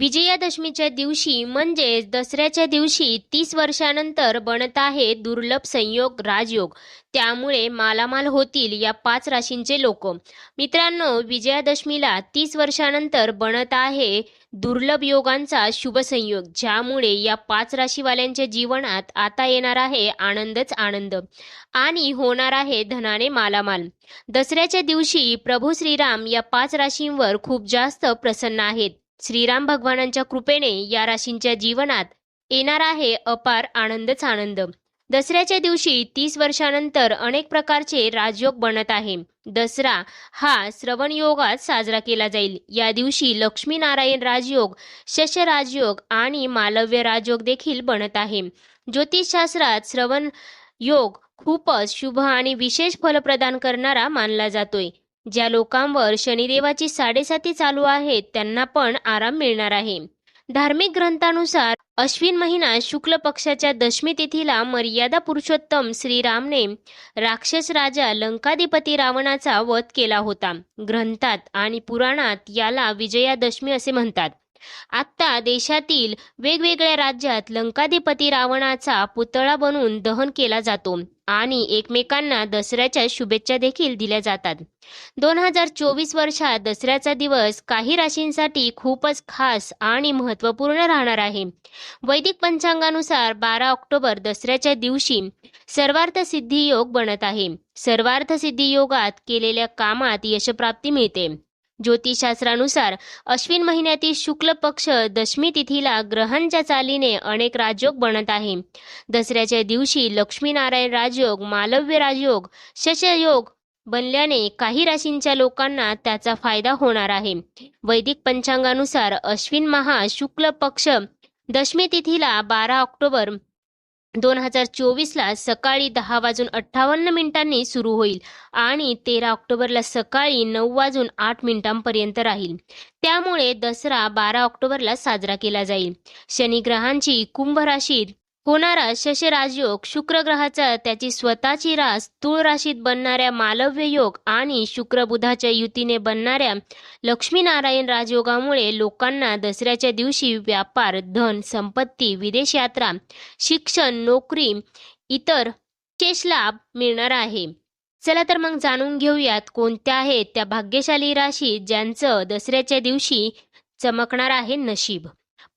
विजयादशमीच्या दिवशी म्हणजेच दसऱ्याच्या दिवशी तीस वर्षानंतर बनत आहे दुर्लभ संयोग राजयोग. त्यामुळे मालामाल होतील या पाच राशींचे लोक. मित्रांनो विजयादशमीला तीस वर्षानंतर बनत आहे दुर्लभ योगांचा शुभ संयोग ज्यामुळे या पाच राशीवाल्यांच्या जीवनात आता येणार आहे आनंदच आनंद. आणि होणार आहे धनाने मालामाल. दसऱ्याच्या दिवशी प्रभू श्रीराम या पाच राशींवर खूप जास्त प्रसन्न आहेत. श्रीराम भगवानांच्या कृपेने या राशींच्या जीवनात येणार आहे अपार आनंदच आनंद. दसऱ्याच्या दिवशी तीस वर्षानंतर अनेक प्रकारचे राजयोग बनत आहे. दसरा हा श्रवण योगात साजरा केला जाईल. या दिवशी लक्ष्मीनारायण राजयोग शश राजयोग आणि मालव्य राजयोग देखील बनत आहे. ज्योतिषशास्त्रात श्रवण योग खूपच शुभ आणि विशेष फल प्रदान करणारा मानला जातोय. ज्या लोकांवर शनिदेवाची साडेसाती चालू आहेत त्यांना पण आराम मिळणार आहे. धार्मिक ग्रंथानुसार अश्विन महिना शुक्ल पक्षाच्या दशमी तिथीला मर्यादा पुरुषोत्तम श्रीरामने राक्षस राजा लंकाधिपती रावणाचा वध केला होता. ग्रंथात आणि पुराणात याला विजयादशमी असे म्हणतात. आत्ता देशातील वेगवेगळ्या राज्यात लंकाधिपती रावणाचा पुतळा बनवून दहन केला जातो आणि एकमेकांना दसऱ्याच्या शुभेच्छा देखील दिल्या जातात. दोन हजार चोवीस वर्षात दसऱ्याचा दिवस काही राशींसाठी खूपच खास आणि महत्त्वपूर्ण राहणार आहे. वैदिक पंचांगानुसार बारा ऑक्टोबर दसऱ्याच्या दिवशी सर्वार्थ सिद्धी योग बनत आहे. सर्वार्थ सिद्धी योगात केलेल्या कामात यशप्राप्ती मिळते. ज्योतिषशास्त्रानुसार अश्विन महिन्यातील शुक्ल पक्ष दशमी तिथीला ग्रहांच्या चालीने अनेक राजयोग बनत आहे. दसऱ्याच्या दिवशी लक्ष्मीनारायण राजयोग मालव्य राजयोग शशयोग बनल्याने काही राशींच्या लोकांना त्याचा फायदा होणार आहे. वैदिक पंचांगानुसार अश्विन महा शुक्ल पक्ष दशमी तिथीला बारा ऑक्टोबर दोन हजार चोवीसला सकाळी दहा वाजून अठ्ठावन्न मिनिटांनी सुरू होईल आणि तेरा ऑक्टोबरला सकाळी नऊ वाजून आठ मिनिटांपर्यंत राहील. त्यामुळे दसरा बारा ऑक्टोबरला साजरा केला जाईल. शनिग्रहांची कुंभ राशीत होणारा शशराजयोग शुक्र ग्रहाचा त्याची स्वतःची रास तुळ राशीत बनणाऱ्या मालव्य योग आणि शुक्र बुधाच्या युतीने बनणाऱ्या लक्ष्मीनारायण राजयोगामुळे लोकांना दसऱ्याच्या दिवशी व्यापार धन संपत्ती विदेश यात्रा शिक्षण नोकरी इतर विशेष लाभ मिळणार आहे. चला तर मग जाणून घेऊयात कोणत्या आहेत त्या भाग्यशाली राशी ज्यांचं दसऱ्याच्या दिवशी चमकणार आहे नशीब.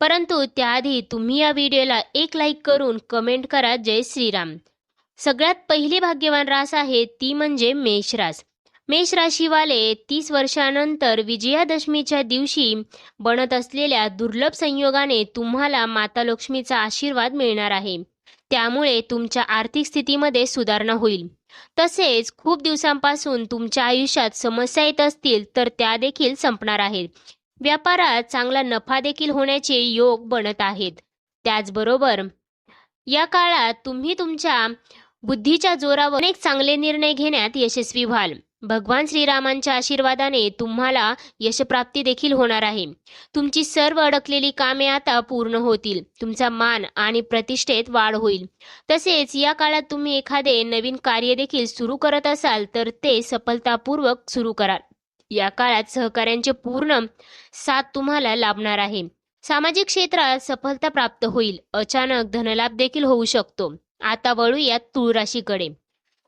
परंतु त्याआधी तुम्ही या व्हिडिओला एक लाईक करून कमेंट करा जय श्रीराम. सगळ्यात पहिली भाग्यवान रास आहे ती म्हणजे मेषरास मेष राशीवाले तीस वर्षानंतर विजयादशमीच्या दिवशी बनत असलेल्या दुर्लभ संयोगाने तुम्हाला माता लक्ष्मीचा आशीर्वाद मिळणार आहे. त्यामुळे तुमच्या आर्थिक स्थितीमध्ये सुधारणा होईल. तसेच खूप दिवसांपासून तुमच्या आयुष्यात समस्या येत असतील तर त्या देखील संपणार आहेत. व्यापारात चांगला नफा देखील होण्याचे योग बनत आहेत. त्याचबरोबर या काळात तुम्ही तुमच्या बुद्धीच्या जोरावर अनेक चांगले निर्णय घेण्यात यशस्वी व्हाल. भगवान श्रीरामांच्या आशीर्वादाने तुम्हाला यशप्राप्ती देखील होणार आहे. तुमची सर्व अडकलेली कामे आता पूर्ण होतील. तुमचा मान आणि प्रतिष्ठेत वाढ होईल. तसेच या काळात तुम्ही एखादे नवीन कार्य देखील सुरू करत असाल तर ते सफलतापूर्वक सुरू कराल. या काळात सहकार्यांचे पूर्ण साथ तुम्हाला लाभणार आहे. सामाजिक क्षेत्रात सफलता प्राप्त होईल. अचानक धनलाभ देखील होऊ शकतो. आता वळूयात तुळ राशीकडे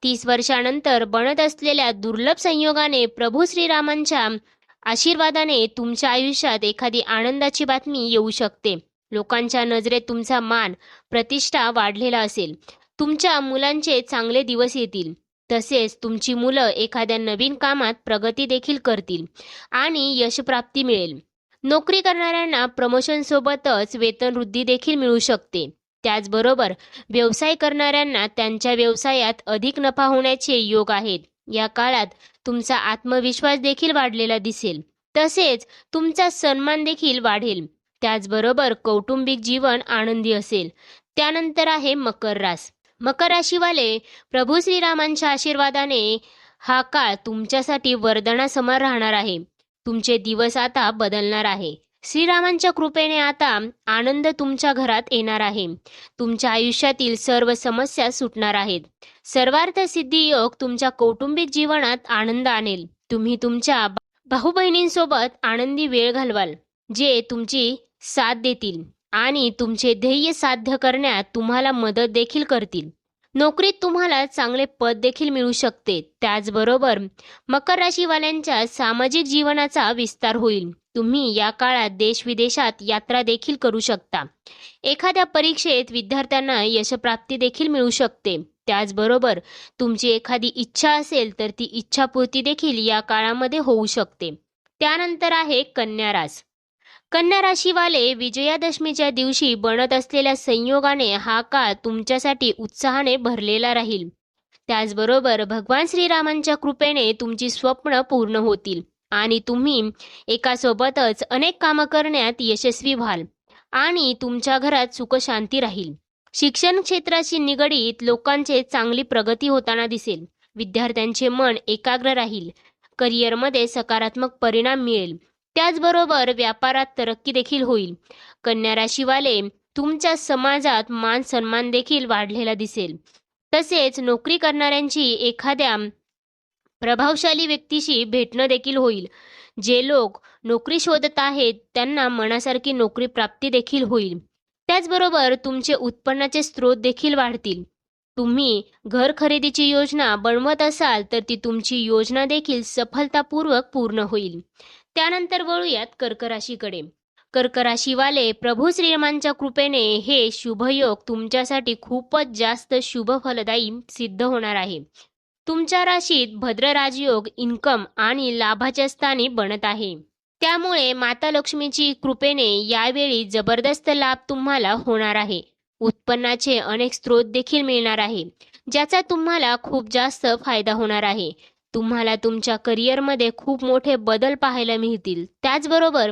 तीस वर्षानंतर बनत असलेल्या दुर्लभ संयोगाने प्रभू श्रीरामांच्या आशीर्वादाने तुमच्या आयुष्यात एखादी आनंदाची बातमी येऊ शकते. लोकांच्या नजरेत तुमचा मान प्रतिष्ठा वाढलेला असेल. तुमच्या मुलांचे चांगले दिवस येतील. तसेच तुमची मुलं एखाद्या नवीन कामात प्रगती देखील करतील आणि यशप्राप्ती मिळेल. नोकरी करणाऱ्यांना प्रमोशन सोबतच देखील मिळू शकते. त्याचबरोबर व्यवसाय करणाऱ्यांना त्यांच्या व्यवसायात अधिक नफा होण्याचे योग आहेत. या काळात तुमचा आत्मविश्वास देखील वाढलेला दिसेल. तसेच तुमचा सन्मान देखील वाढेल. त्याचबरोबर कौटुंबिक जीवन आनंदी असेल. त्यानंतर आहे मकर रास. मकर राशीवाले प्रभू श्रीरामांच्या आशीर्वादाने हा काळ तुमच्यासाठी वरदानासमोर राहणार आहे. तुमचे दिवस आता बदलणार आहे. श्रीरामांच्या कृपेने आता आनंद तुमच्या घरात येणार आहे. तुमच्या आयुष्यातील सर्व समस्या सुटणार आहेत. सर्वार्थ सिद्धी योग तुमच्या कौटुंबिक जीवनात आनंद आणेल. तुम्ही तुमच्या भाऊ बहिणींसोबत आनंदी वेळ घालवाल जे तुमची साथ देतील. आणि तुमचे ध्येय साध्य करण्यात तुम्हाला मदत देखील करतील. नोकरीत तुम्हाला चांगले पद देखील मिळू शकते. त्याचबरोबर मकर राशीवाल्यांच्या सामाजिक जीवनाचा विस्तार होईल. तुम्ही या काळात देश विदेशात यात्रा देखील करू शकता. एखाद्या परीक्षेत विद्यार्थ्यांना यशप्राप्ती देखील मिळू शकते. त्याचबरोबर तुमची एखादी इच्छा असेल तर ती इच्छापूर्ती देखील या काळामध्ये होऊ शकते. त्यानंतर आहे कन्या रास कन्या राशीवाले विजयादशमीच्या दिवशी बनत असलेल्या संयोगाने हा काळ तुमच्यासाठी उत्साहाने भरलेला राहील. त्याचबरोबर भगवान श्रीरामांच्या कृपेने तुमची स्वप्न पूर्ण होतील आणि तुम्ही एकासोबतच अनेक कामं करण्यात यशस्वी व्हाल आणि तुमच्या घरात सुखशांती राहील. शिक्षण क्षेत्राशी निगडीत लोकांचे चांगली प्रगती होताना दिसेल. विद्यार्थ्यांचे मन एकाग्र राहील. करिअरमध्ये सकारात्मक परिणाम मिळेल. त्याचबरोबर व्यापारात तरक्की देखील होईल. कन्या राशीवाले तुमच्या समाजात मान सन्मान देखील वाढलेला दिसेल. तसेच नोकरी करणाऱ्यांची एखाद्या प्रभावशाली व्यक्तीशी भेटणं देखील होईल. जे लोक नोकरी शोधत आहेत त्यांना मनासारखी नोकरी प्राप्ती देखील होईल. त्याचबरोबर तुमचे उत्पन्नाचे स्रोत देखील वाढतील. तुम्ही घर खरेदीची योजना बनवत असाल तर ती तुमची योजना देखील सफलतापूर्वक पूर्ण होईल. त्यानंतर वळूयात कर्क राशीकडे प्रभू श्रीरामांच्या कृपेने हे शुभयोग तुमच्यासाठी खूपच जास्त शुभ फलदायी सिद्ध होणार आहे. तुमच्या राशीत भद्र राजयोग इन्कम आणि लाभाच्या स्थानी बनत आहे. त्यामुळे माता लक्ष्मीची कृपेने यावेळी जबरदस्त लाभ तुम्हाला होणार आहे. उत्पन्नाचे अनेक स्रोत देखील मिळणार आहे ज्याचा तुम्हाला खूप जास्त फायदा होणार आहे. तुम्हाला तुमच्या करिअरमध्ये खूप मोठे बदल पाहायला मिळतील. त्याचबरोबर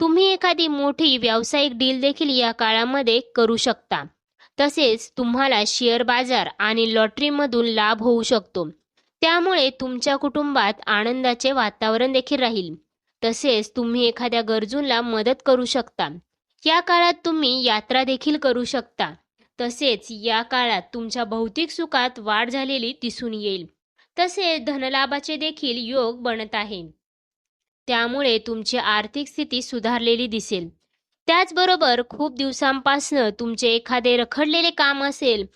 तुम्ही एखादी मोठी व्यावसायिक डील देखील या काळामध्ये करू शकता. तसेच तुम्हाला शेअर बाजार आणि लॉटरीमधून लाभ होऊ शकतो. त्यामुळे तुमच्या कुटुंबात आनंदाचे वातावरण देखील राहील. तसेच तुम्ही एखाद्या गरजूंना मदत करू शकता. या काळात तुम्ही यात्रा देखील करू शकता. तसेच या काळात तुमच्या भौतिक सुखात वाढ झालेली दिसून येईल. तसेच धनलाभाचे देखील योग बनत आहे. त्यामुळे तुमची आर्थिक स्थिती सुधारलेली दिसेल. त्याचबरोबर खूप दिवसांपासनं तुमचे एखादे रखडलेले काम असेल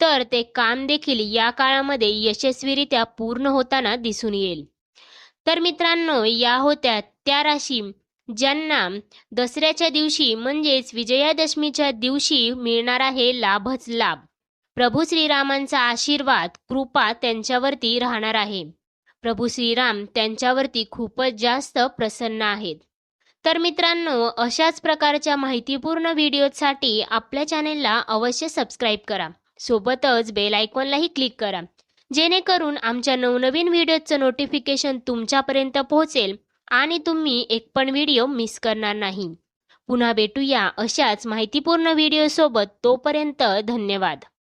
तर ते काम देखील या काळामध्ये यशस्वीरित्या पूर्ण होताना दिसून येईल. तर मित्रांनो या होत्या त्या राशी ज्यांना दसऱ्याच्या दिवशी म्हणजेच विजयादशमीच्या दिवशी मिळणार आहे लाभच लाभ. प्रभू श्रीरामांचा आशीर्वाद कृपा त्यांच्यावरती राहणार आहे. प्रभू श्रीराम त्यांच्यावरती खूपच जास्त प्रसन्न आहेत. तर मित्रांनो अशाच प्रकारच्या माहितीपूर्ण व्हिडिओसाठी आपल्या चॅनेलला अवश्य सबस्क्राईब करा. सोबतच बेल आयकॉनलाही क्लिक करा. जेणेकरून आमच्या नवनवीन व्हिडिओचं नोटिफिकेशन तुमच्यापर्यंत पोहोचेल आणि तुम्ही एक पण व्हिडिओ मिस करणार नाही. पुन्हा भेटूया अशाच माहितीपूर्ण व्हिडिओसोबत. तोपर्यंत धन्यवाद.